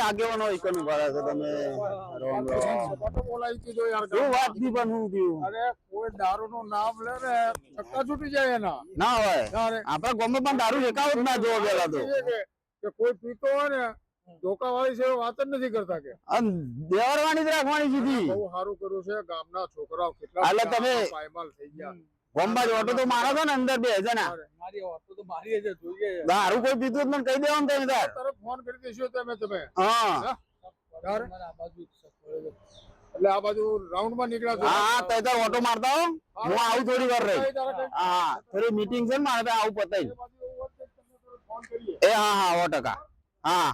આગેવાનો એકનું ભરે છે તમે રોમ રોમ ફોટો બોલાવી દીધો યાર શું વાતની પણ હું થયું? અરે કોઈ દારૂ નું નામ લે ને ચક્કા છૂટી જાય એના. ના હોય. આપડા ગામમાં પણ દારૂ એકાવ જ ના જોવો પેલા તો. કે કોઈ પીતો હોય ને ધોકા વાળી છે વાત જ નથી કરતા કે. દેવરવાની જ રાખવાની સીધી બહુ સારું કર્યું છે ગામના છોકરાઓ કેટલા એટલે તમે- પાયમાલ થઈ ગયા. ગોમ્બા ઓટો તો મારો છે ને અંદર બે જણા મારી ઓટો તો મારી જ જોઈએ. દારૂ કોઈ પીતું મને કહી દેવાનું તમે તાર. તરફ ફોન કરી દેશો તમે તમે. હા. એટલે આ બાજુ રાઉન્ડમાં નીકળ્યા હા હા તાર ઓટો મારતા હો. હું. આવું થોડી વાર રહી. હા થોડી મીટિંગ છે ને મારે આવું પતાઈ. તો એ હા હા ઓ ટકા. હા.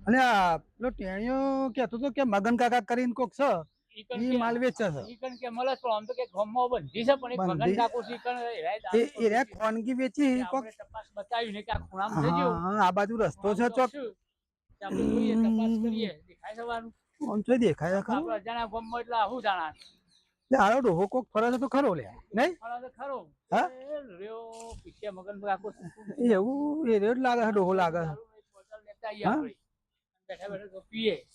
અને પેલો કે મગન કાકા કરીને કોક છે ઈ માલ વેચે છે. ઈકણ કે મળે પણ આમ તો કે ગામમાં બંધી છે પણ એક મગન કાકુ છે, એ રે ખોનગી વેચી કોક તપાસ બતાવી ને કે આ ખૂણામાં છે હા આ બાજુ રસ્તો છે ચોક. આપણે જોઈએ, તપાસ કરીએ. દેખાય આમ તો દેખાય ખરું? આપણે અજાણ્યા ગામમાં એટલે આવું જાણા. આરો ડોહો કોક ફરે તો ખરો લે નહીં તો ખરો. હા? એ પીછે મગન છે. એવું એ રેડ લાગે છે ડોહો લાગે છે તો.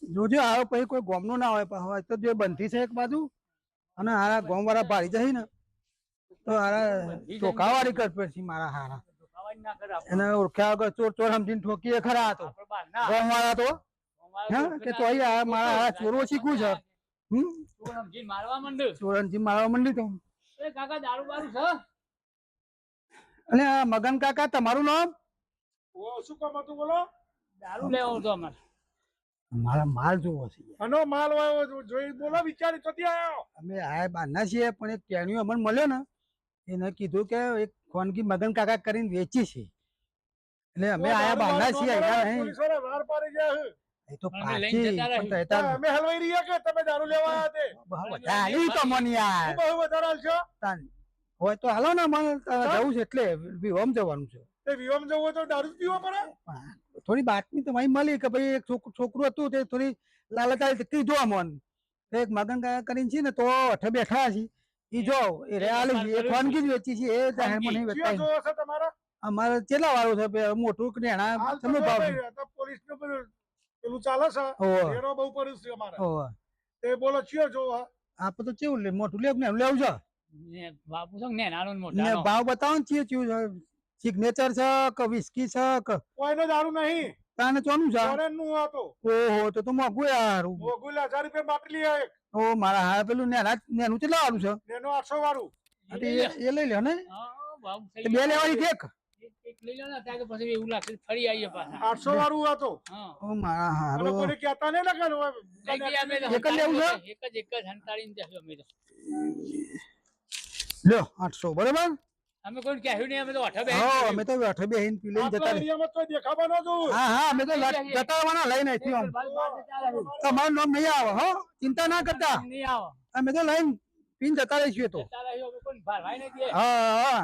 જોજો આવો પછી કોઈ ગોમનો ના હોય હોય તો જે બંધી છે એક બાજુ અને હારા ગોમ વાળા ભારી જાય ને તો હારા ચોખાવાળી કર પછી મારા હારા તો. એને ઓળખ્યા વગર ચોર ચોર સમજીને ઠોકીએ ખરા ના. ગોમ વાળા તો હા, કે તો મારા હારા ચોરો શીખવું છે. હમ? ચોર મારવા માંડ્યો. ચોરનજી મારવા મંડી તો? એ કાકા દારૂ બારૂ છે? અને આ મગન કાકા તમારું નામ? ઓ, શું કામ હતું બોલો? દારૂ લેવો હતો અમારે. મારા માલ જોવો છે. આનો માલ વાયો જોઈ બોલો વિચારી તો આવ્યો અમે આ બારના છીએ પણ એક ટેણીઓ અમને મળ્યો ને એને કીધું કે એક ખોનગી મગન કાકા કરીને વેચી છે. એટલે અમે આયા બારના છીએ વાર પાડી ગયા. એ તો પાછી જતા પણ રહ્યા. તય તાર અમે હલવાઈ રહ્યા કે તમે દારૂ લેવા આવ્યા તે? બહુ બધા આલી તો મને યાર. બહુ વધારે હાલશો હોય તો હાલો ને મને જવું છે એટલે વિહોમ જવાનું છે. તે વિવમ જવું તો દારૂ જ પડે થોડી બાતમી તો મળી કે ભાઈ એક છોકરું હતું તે થોડી લાલચ આવી તો કીધું અમોન તો એક મગન કરીને છે ને તો અઠે બેઠા છે. એ જો એ રે આલી છે. એ ખોનગી જ વેચી છે. એ જાહેર મને તમારા? અમારે કેટલા વાળું છે મોટું કે નેણા તમે ભાવ પોલીસ પોલીસનું પેલું ચાલે છે? ઓહો બહુ પડ્યું છે અમારે. ઓહો તે બોલો ચિયો જોવો. આપ તો કેવું લે? મોટું લેવ ને લેવું છે? ને બાપુ છે ને નાનો મોટો ને ભાવ બતાવો ને ચિયો ચિયું. સિગ્નેચર છે કે વિસ્કી છે કે કોઈનો દારૂ નહીં. તાને ચોનું છે? ફોરેનનું હતો ઓહો તો તો મોંઘું યાર. મોગું લે 1000 રૂપિયા બાટલી આ એક. ઓ મારા હા પેલું નેના નેનું કેટલા વાળું છે? એનો આઠસો વાળું. એ લઈ લ્યો ને. હા, બાપુ થઈ બે લેવાની છે એક. લઈ લો ને ત્યાં કે પછી એવું લાગશે ફરી આવીએ પાછા. આઠસો વાળું હતો હા. ઓ મારા હારો. કોઈને કહેતા ને કે લઈ ગયા અમે તો એક જ લેવું છે? એક જ એક જ હંતાડીને જશું અમે તો. લ્યો આઠસો બરાબર? અમે કોઈ કહેવું નહીં અમે તો અઠે બેસી હા અમે તો અઠે બેહીને પી લઈને જતા એરિયામાં તો દેખાવા ન હા હા અમે તો લટ- લઈને અહીંથી આમ. બાર બાર જતા રહ્યું. તમારું નામ નહીં આવે હો? ચિંતા ના કરતા. નહીં આવે. અમે તો લઈને પીન જતા રહીશું તો. જતા નહીં દે. હા હા.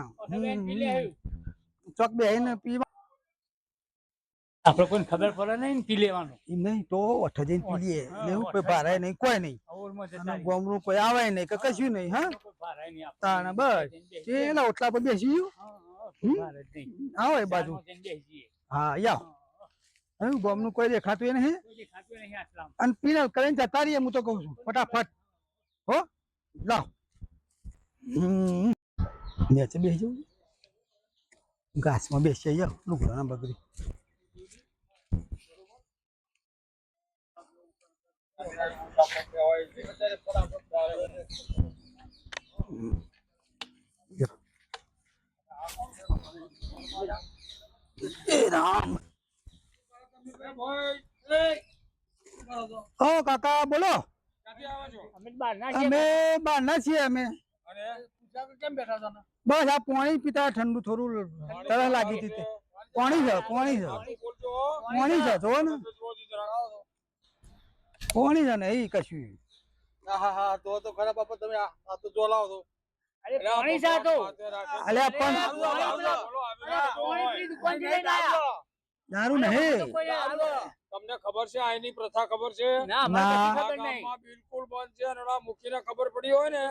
ચોક બેહીને પીવા. આપણે કોઈને ખબર પડે નહીં ને પી લેવાનું. નહીં તો અઠે જઈને પી લઈએ હા, કોઈ. ભારાય નહીં કોઈ નહીં. ગોમનું કોઈ આવે નહીં કે કશું નહીં હા? નહીં. તાણે બસ. એના ઓટલા પર બેસી ગયું. નહીં. આવો એ બાજુ. હા યાવ હું ગોમનું કોઈ દેખાતું એ નહીં નહીં. અને પીને કરીને જતા રહીએ હું તો કહું છું. ફટાફટ. હો? લાવ. હમ. નીચે બેસી જવું ઘાસમાં બેસી જાઓ લુગડાના બગડી. ઓ કાકા બોલો. અમે બહારના છીએ અમે. કેમ બેઠા ને? બસ આ પાણી પીતા ઠંડુ થોડું તરસ લાગી હતી પાણી છે. પાણી છે પાણી છે જો. ને. પાણી છે ને એ કશું હા તો તો ખરા બાપા તમે આ તો જો લાવો તો. પાણી છે તો. પણ. દારૂ નહીં. તમને ખબર છે આની પ્રથા ખબર છે? બિલકુલ બંધ છે અને ઓલા ખબર પડી હોય ને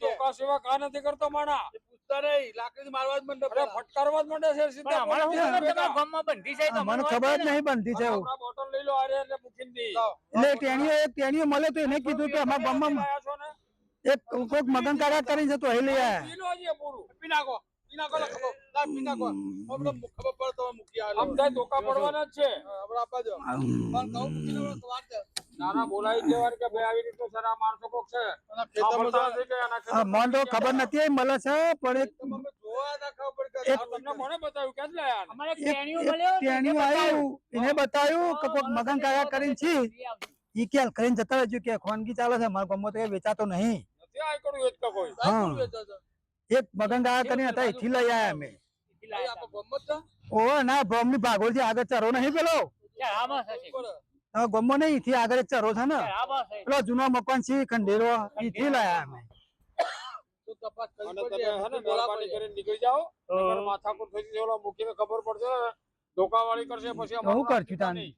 ધોકા સેવા કા નથી કરતો માણા? પૂછતા નહીં લાકડી મારવા જ મંડે ફટકારવા જ મંડે છે સીધા અમારે શું ખબર તમારા ગામમાં બંધી છે મને ખબર જ નહીં બનતી છે. બોટલ લઈ લો આરે એટલે મુખીને દી એટલે ટેણીઓ એક ટેણીઓ મળે તો એને કીધું કે અમારા ગામમાં એક કોઈક મગન કાકા કરીને જતો એ લઈ આયા. પૂરું. પી નાખો. પી નાખો લે ખબર? ના પી નાખો હમણાં ખબર પડે તો મૂકી આલો. આમ થાય ધોકા પડવાના જ છે. હમણાં આપવા દો પણ કહું મૂકીને હમણાં વાત નાના બોલાવી દેવાનું કે ભાઈ આવી રીતે સર માણસો કોક છે. તો ખબર નથી મળે છે પણ એક ખોનગી ચાલે છે મારા ગમો તો એ વેચાતો નહીં. હા એક મગન કાકા કરીને હતા એથી લઈ આયા અમે. ઓ ના બ્રહ્મની ભાગોળથી આગળ ચરો નહીં પેલો. ગમો નહીં એથી આગળ એક ચરો છે ને. પેલો જૂનો મકાન છે ખંડેરો એથી લાયા અમે. હે ને ખબર પડશે ધોકાવાળી કરશે પછી બહુ કરશું તાને?